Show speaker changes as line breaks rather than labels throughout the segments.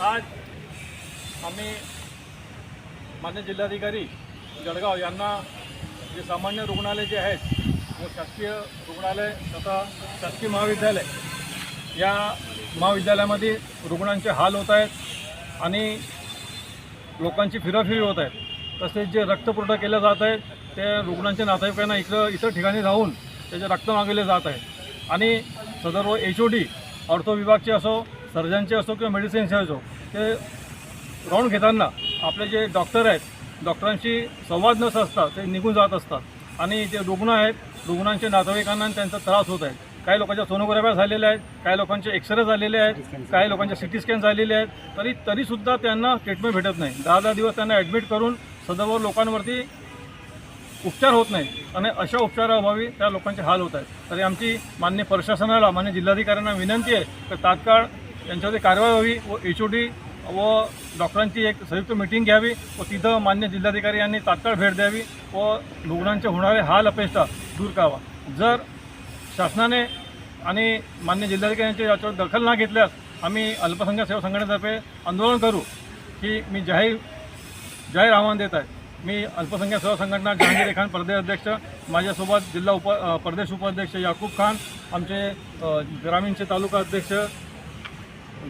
आज आम्ही मान्य जिल्हाधिकारी जळगाव यांना जे सामान्य रुग्णालय जे आहेत व शासकीय रुग्णालय तथा शासकीय महाविद्यालय या महाविद्यालयामध्ये रुग्णांचे हाल होत आहेत आणि लोकांची फिराफिरी होत आहे तसेच जे रक्तपुरवठा केला जात आहे ते रुग्णांच्या नातेवाईकांना इकडं इतर ठिकाणी राहून त्याचे रक्त मागवले जात आहे. आणि सदर्व एच ओ डी ऑर्थो विभागचे असो सर्जनचे असो किंवा मेडिसिन्सचे असो ते राऊंड घेताना आपले जे डॉक्टर आहेत डॉक्टरांशी संवाद न साधता ते निघून जात असतात. आणि जे रुग्ण आहेत रुग्णांच्या नातेवाईकांना त्यांचा त्रास होत आहे. काही लोकांच्या सोनोग्राफ्या झालेल्या आहेत काही लोकांचे एक्सरे झालेले आहेत काही लोकांच्या सिटी स्कॅन झालेले आहेत. तरी तरीसुद्धा त्यांना ट्रीटमेंट भेटत नाही. दहा दहा दिवस त्यांना ॲडमिट करून सदर लोकांवरती उपचार होत नाही. आणि अशा उपचाराअभावी त्या लोकांचे हाल होत आहेत. तरी आमची मान्य प्रशासनाला मान्य जिल्हाधिकाऱ्यांना विनंती आहे तर तात्काळ यांच्यावरती कारवाई व्हावी व एच ओ डी व डॉक्टरांची एक संयुक्त मिटिंग घ्यावी व तिथं मान्य जिल्हाधिकारी यांनी तात्काळ भेट द्यावी व रुग्णांचे होणारे हाल अपेक्षा दूर करावा. जर शासनाने आणि मान्य जिल्हाधिकाऱ्यांची याच्यावर दखल न घेतल्यास आम्ही अल्पसंख्याक सेवा संघटनेतर्फे आंदोलन करू की मी जाहीर जाहीर आव्हान देत आहे. मी अल्पसंख्याक सेवा संघटना जहांगीर खान प्रदेश अध्यक्ष माझ्यासोबत जिल्हा उप प्रदेश उपाध्यक्ष याकूब खान आमचे ग्रामीणचे तालुका अध्यक्ष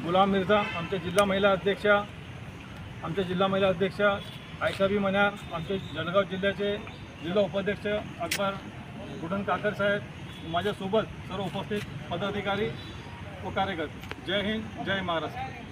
गुलाम मिर्झा आमच्या जिल्हा महिला अध्यक्षा आमचे जिल्हा महिला अध्यक्षा आयशाबी मन्यार आमचे जळगाव जिल्ह्याचे जिल्हा उपाध्यक्ष अकबर गुडन काकर साहेब माझ्यासोबत सर्व उपस्थित पदाधिकारी व कार्यकर्ते. जय हिंद जय महाराष्ट्र.